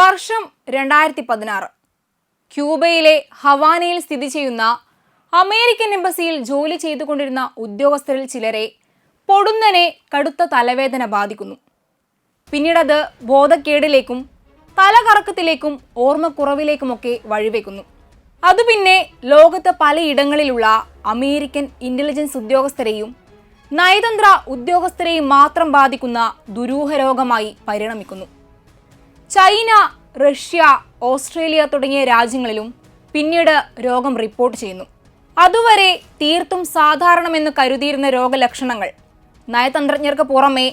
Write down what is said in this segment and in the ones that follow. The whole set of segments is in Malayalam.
വർഷം രണ്ടായിരത്തി പതിനാറ് ക്യൂബയിലെ ഹവാനയിൽ സ്ഥിതി ചെയ്യുന്ന അമേരിക്കൻ എംബസിയിൽ ജോലി ചെയ്തുകൊണ്ടിരുന്ന ഉദ്യോഗസ്ഥരിൽ ചിലരെ പൊടുന്നനെ കടുത്ത തലവേദന ബാധിക്കുന്നു. പിന്നീടത് ബോധക്കേടിലേക്കും തലകറക്കത്തിലേക്കും ഓർമ്മക്കുറവിലേക്കുമൊക്കെ വഴിവെക്കുന്നു. അത് പിന്നെ ലോകത്ത് പലയിടങ്ങളിലുള്ള അമേരിക്കൻ ഇന്റലിജൻസ് ഉദ്യോഗസ്ഥരെയും നയതന്ത്ര ഉദ്യോഗസ്ഥരെയും മാത്രം ബാധിക്കുന്ന ദുരൂഹ രോഗമായി പരിണമിക്കുന്നു. ചൈന റഷ്യ ഓസ്ട്രേലിയ തുടങ്ങിയ രാജ്യങ്ങളിലും പിന്നീട് രോഗം റിപ്പോർട്ട് ചെയ്യുന്നു. അതുവരെ തീർത്തും സാധാരണമെന്ന് കരുതിയിരുന്ന രോഗലക്ഷണങ്ങൾ നയതന്ത്രജ്ഞർക്ക് പുറമെ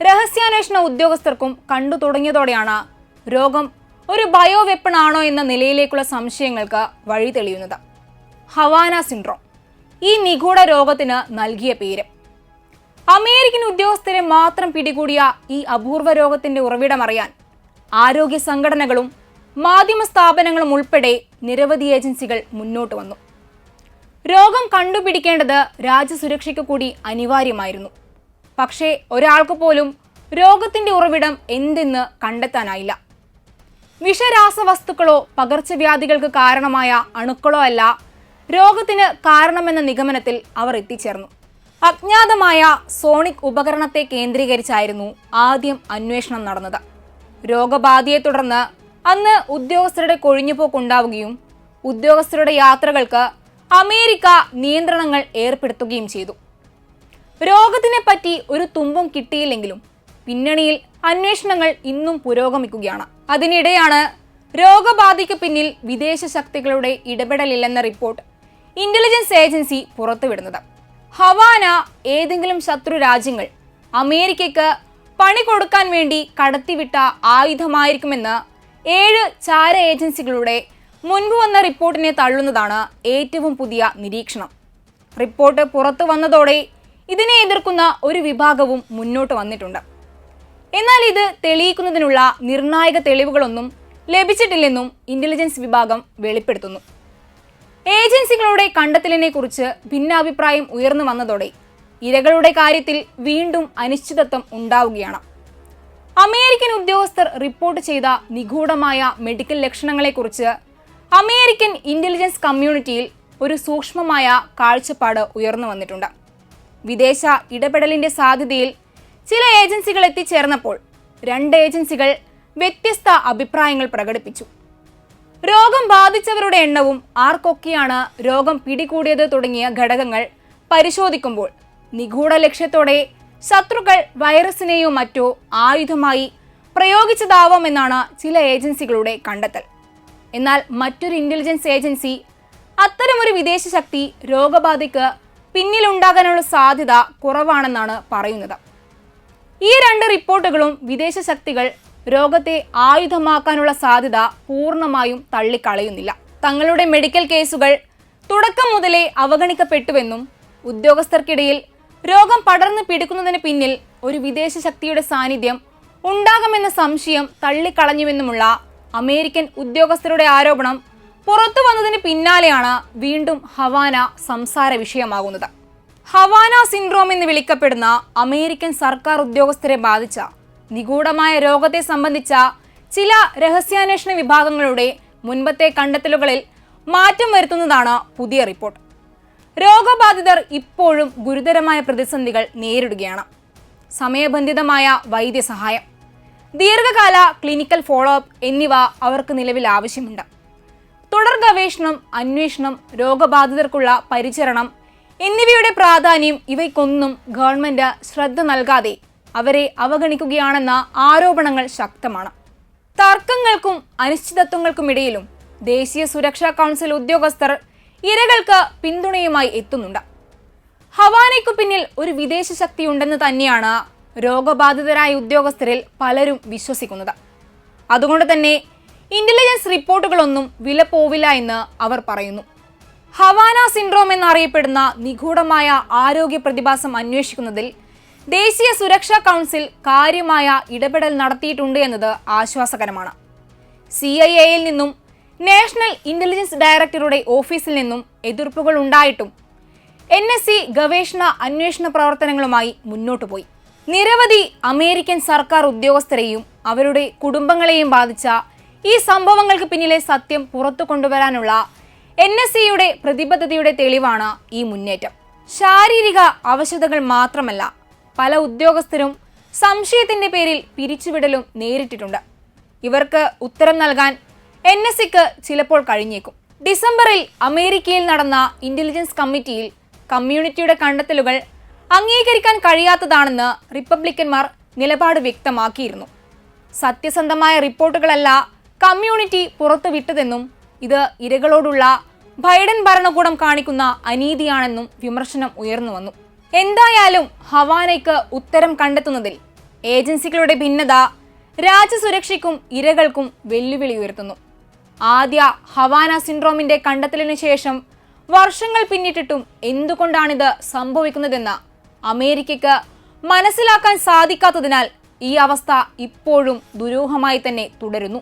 രഹസ്യാന്വേഷണ ഉദ്യോഗസ്ഥർക്കും കണ്ടു തുടങ്ങിയതോടെയാണ് രോഗം ഒരു ബയോ ആണോ എന്ന നിലയിലേക്കുള്ള സംശയങ്ങൾക്ക് വഴി തെളിയുന്നത്. ഹവാന സിൻഡ്രോം ഈ നിഗൂഢ രോഗത്തിന് നൽകിയ പേര്. അമേരിക്കൻ ഉദ്യോഗസ്ഥരെ മാത്രം പിടികൂടിയ ഈ അപൂർവ രോഗത്തിന്റെ ഉറവിടമറിയാൻ ആരോഗ്യ സംഘടനകളും മാധ്യമ സ്ഥാപനങ്ങളും ഉൾപ്പെടെ നിരവധി ഏജൻസികൾ മുന്നോട്ട് വന്നു. രോഗം കണ്ടുപിടിക്കേണ്ടത് രാജ്യസുരക്ഷയ്ക്ക് കൂടി അനിവാര്യമായിരുന്നു. പക്ഷേ ഒരാൾക്ക് പോലും രോഗത്തിന്റെ ഉറവിടം എന്തെന്ന് കണ്ടെത്താനായില്ല. വിഷരാസവസ്തുക്കളോ പകർച്ചവ്യാധികൾക്ക് കാരണമായ അണുക്കളോ അല്ല രോഗത്തിന് കാരണമെന്ന നിഗമനത്തിൽ അവർ എത്തിച്ചേർന്നു. അജ്ഞാതമായ സോണിക് ഉപകരണത്തെ കേന്ദ്രീകരിച്ചായിരുന്നു ആദ്യം അന്വേഷണം നടന്നത്. രോഗബാധയെ തുടർന്ന് അന്ന് ഉദ്യോഗസ്ഥരുടെ കൊഴിഞ്ഞുപോക്കുണ്ടാവുകയും ഉദ്യോഗസ്ഥരുടെ യാത്രകൾക്ക് അമേരിക്ക നിയന്ത്രണങ്ങൾ ഏർപ്പെടുത്തുകയും ചെയ്തു. രോഗത്തിനെ പറ്റി ഒരു തുമ്പും കിട്ടിയില്ലെങ്കിലും പിന്നണിയിൽ അന്വേഷണങ്ങൾ ഇന്നും പുരോഗമിക്കുകയാണ്. അതിനിടെയാണ് രോഗബാധയ്ക്ക് പിന്നിൽ വിദേശ ശക്തികളുടെ ഇടപെടലില്ലെന്ന റിപ്പോർട്ട് ഇന്റലിജൻസ് ഏജൻസി പുറത്തുവിടുന്നത്. ഹവാന ഏതെങ്കിലും ശത്രു രാജ്യങ്ങൾ അമേരിക്കയ്ക്ക് പണി കൊടുക്കാൻ വേണ്ടി കടത്തിവിട്ട ആയുധമായിരിക്കുമെന്ന് ഏഴ് ചാര ഏജൻസികളുടെ മുൻപ് വന്ന റിപ്പോർട്ടിനെ തള്ളുന്നതാണ് ഏറ്റവും പുതിയ നിരീക്ഷണം. റിപ്പോർട്ട് പുറത്തു വന്നതോടെ ഇതിനെ എതിർക്കുന്ന ഒരു വിഭാഗവും മുന്നോട്ട് വന്നിട്ടുണ്ട്. എന്നാൽ ഇത് തെളിയിക്കുന്നതിനുള്ള നിർണായക തെളിവുകളൊന്നും ലഭിച്ചിട്ടില്ലെന്നും ഇന്റലിജൻസ് വിഭാഗം വെളിപ്പെടുത്തുന്നു. ഏജൻസികളുടെ കണ്ടെത്തലിനെ കുറിച്ച് ഭിന്നാഭിപ്രായം ഉയർന്നു വന്നതോടെ ഇരകളുടെ കാര്യത്തിൽ വീണ്ടും അനിശ്ചിതത്വം ഉണ്ടാവുകയാണ്. അമേരിക്കൻ ഉദ്യോഗസ്ഥർ റിപ്പോർട്ട് ചെയ്ത നിഗൂഢമായ മെഡിക്കൽ ലക്ഷണങ്ങളെക്കുറിച്ച് അമേരിക്കൻ ഇന്റലിജൻസ് കമ്മ്യൂണിറ്റിയിൽ ഒരു സൂക്ഷ്മമായ കാഴ്ചപ്പാട് ഉയർന്നു വന്നിട്ടുണ്ട്. വിദേശ ഇടപെടലിന്റെ സാധ്യതയിൽ ചില ഏജൻസികൾ എത്തിച്ചേർന്നപ്പോൾ രണ്ട് ഏജൻസികൾ വ്യത്യസ്ത അഭിപ്രായങ്ങൾ പ്രകടിപ്പിച്ചു. രോഗം ബാധിച്ചവരുടെ എണ്ണവും ആർക്കൊക്കെയാണ് രോഗം പിടികൂടിയത് തുടങ്ങിയ ഘടകങ്ങൾ പരിശോധിക്കുമ്പോൾ നിഗൂഢ ലക്ഷ്യത്തോടെ ശത്രുക്കൾ വൈറസിനെയോ മറ്റോ ആയുധമായി പ്രയോഗിച്ചതാവാമെന്നാണ് ചില ഏജൻസികളുടെ കണ്ടെത്തൽ. എന്നാൽ മറ്റൊരു ഇന്റലിജൻസ് ഏജൻസി അത്തരമൊരു വിദേശ ശക്തി രോഗബാധയ്ക്ക് പിന്നിലുണ്ടാകാനുള്ള സാധ്യത കുറവാണെന്നാണ് പറയുന്നത്. ഈ രണ്ട് റിപ്പോർട്ടുകളും വിദേശ ശക്തികൾ രോഗത്തെ ആയുധമാക്കാനുള്ള സാധ്യത പൂർണമായും തള്ളിക്കളയുന്നില്ല. തങ്ങളുടെ മെഡിക്കൽ കേസുകൾ തുടക്കം മുതലേ അവഗണിക്കപ്പെട്ടുവെന്നും ഉദ്യോഗസ്ഥർക്കിടയിൽ രോഗം പടർന്നു പിടിക്കുന്നതിന് പിന്നിൽ ഒരു വിദേശ ശക്തിയുടെ സാന്നിധ്യം ഉണ്ടാകുമെന്ന സംശയം തള്ളിക്കളഞ്ഞുവെന്നുമുള്ള അമേരിക്കൻ ഉദ്യോഗസ്ഥരുടെ ആരോപണം പുറത്തു വന്നതിന് പിന്നാലെയാണ് വീണ്ടും ഹവാന സംസാര വിഷയമാകുന്നത്. ഹവാന സിൻഡ്രോം എന്ന് വിളിക്കപ്പെടുന്ന അമേരിക്കൻ സർക്കാർ ഉദ്യോഗസ്ഥരെ ബാധിച്ച നിഗൂഢമായ രോഗത്തെ സംബന്ധിച്ച ചില രഹസ്യാന്വേഷണ വിഭാഗങ്ങളുടെ മുൻപത്തെ കണ്ടെത്തലുകളിൽ മാറ്റം വരുത്തുന്നതാണ് പുതിയ റിപ്പോർട്ട്. രോഗബാധിതർ ഇപ്പോഴും ഗുരുതരമായ പ്രതിസന്ധികൾ നേരിടുകയാണ്. സമയബന്ധിതമായ വൈദ്യസഹായം ദീർഘകാല ക്ലിനിക്കൽ ഫോളോ അപ്പ് എന്നിവ അവർക്ക് നിലവിൽ ആവശ്യമുണ്ട്. തുടർ ഗവേഷണം അന്വേഷണം രോഗബാധിതർക്കുള്ള പരിചരണം എന്നിവയുടെ പ്രാധാന്യം ഇവയ്ക്കൊന്നും ഗവൺമെന്റ് ശ്രദ്ധ നൽകാതെ അവരെ അവഗണിക്കുകയാണെന്ന ആരോപണങ്ങൾ ശക്തമാണ്. തർക്കങ്ങൾക്കും അനിശ്ചിതത്വങ്ങൾക്കുമിടയിലും ദേശീയ സുരക്ഷാ കൗൺസിൽ ഉദ്യോഗസ്ഥർ ഇരകൾക്ക് പിന്തുണയുമായി എത്തുന്നുണ്ട്. ഹവാനയ്ക്കു പിന്നിൽ ഒരു വിദേശ ശക്തിയുണ്ടെന്ന് തന്നെയാണ് രോഗബാധിതരായ ഉദ്യോഗസ്ഥരിൽ പലരും വിശ്വസിക്കുന്നത്. അതുകൊണ്ട് തന്നെ ഇന്റലിജൻസ് റിപ്പോർട്ടുകളൊന്നും വില പോവില്ല എന്ന് അവർ പറയുന്നു. ഹവാന സിൻഡ്രോം എന്നറിയപ്പെടുന്ന നിഗൂഢമായ ആരോഗ്യ പ്രതിഭാസം അന്വേഷിക്കുന്നതിൽ ദേശീയ സുരക്ഷാ കൗൺസിൽ കാര്യമായ ഇടപെടൽ നടത്തിയിട്ടുണ്ട് എന്നത് ആശ്വാസകരമാണ്. സി ഐ എയിൽ നിന്നും നാഷണൽ ഇന്റലിജൻസ് ഡയറക്ടറുടെ ഓഫീസിൽ നിന്നും എതിർപ്പുകൾ ഉണ്ടായിട്ടും എൻ എസ് സി ഗവേഷണ അന്വേഷണ പ്രവർത്തനങ്ങളുമായി മുന്നോട്ടു പോയി. നിരവധി അമേരിക്കൻ സർക്കാർ ഉദ്യോഗസ്ഥരെയും അവരുടെ കുടുംബങ്ങളെയും ബാധിച്ച ഈ സംഭവങ്ങൾക്ക് പിന്നിലെ സത്യം പുറത്തു കൊണ്ടുവരാനുള്ള എൻ എസ് സിയുടെ പ്രതിബദ്ധതയുടെ തെളിവാണ് ഈ മുന്നേറ്റം. ശാരീരിക അവശതകൾ മാത്രമല്ല പല ഉദ്യോഗസ്ഥരും സംശയത്തിന്റെ പേരിൽ പിരിച്ചുവിടലും നേരിട്ടിട്ടുണ്ട്. ഇവർക്ക് ഉത്തരം നൽകാൻ എൻ എസ് സിക്ക് ചിലപ്പോൾ കഴിഞ്ഞേക്കും. ഡിസംബറിൽ അമേരിക്കയിൽ നടന്ന ഇന്റലിജൻസ് കമ്മിറ്റിയിൽ കമ്മ്യൂണിറ്റിയുടെ കണ്ടെത്തലുകൾ അംഗീകരിക്കാൻ കഴിയാത്തതാണെന്ന് റിപ്പബ്ലിക്കന്മാർ നിലപാട് വ്യക്തമാക്കിയിരുന്നു. സത്യസന്ധമായ റിപ്പോർട്ടുകളല്ല കമ്മ്യൂണിറ്റി പുറത്തുവിട്ടതെന്നും ഇത് ഇരകളോടുള്ള ബൈഡൻ ഭരണകൂടം കാണിക്കുന്ന അനീതിയാണെന്നും വിമർശനം ഉയർന്നു വന്നു. എന്തായാലും ഹവാനയ്ക്ക് ഉത്തരം കണ്ടെത്തുന്നതിൽ ഏജൻസികളുടെ ഭിന്നത രാജ്യസുരക്ഷയ്ക്കും ഇരകൾക്കും വെല്ലുവിളി ഉയർത്തുന്നു. ആദ്യ ഹവാന സിൻഡ്രോമിന്റെ കണ്ടെത്തലിനു ശേഷം വർഷങ്ങൾ പിന്നിട്ടിട്ടും എന്തുകൊണ്ടാണിത് സംഭവിക്കുന്നതെന്ന് അമേരിക്കയ്ക്ക് മനസ്സിലാക്കാൻ സാധിക്കാത്തതിനാൽ ഈ അവസ്ഥ ഇപ്പോഴും ദുരൂഹമായി തന്നെ തുടരുന്നു.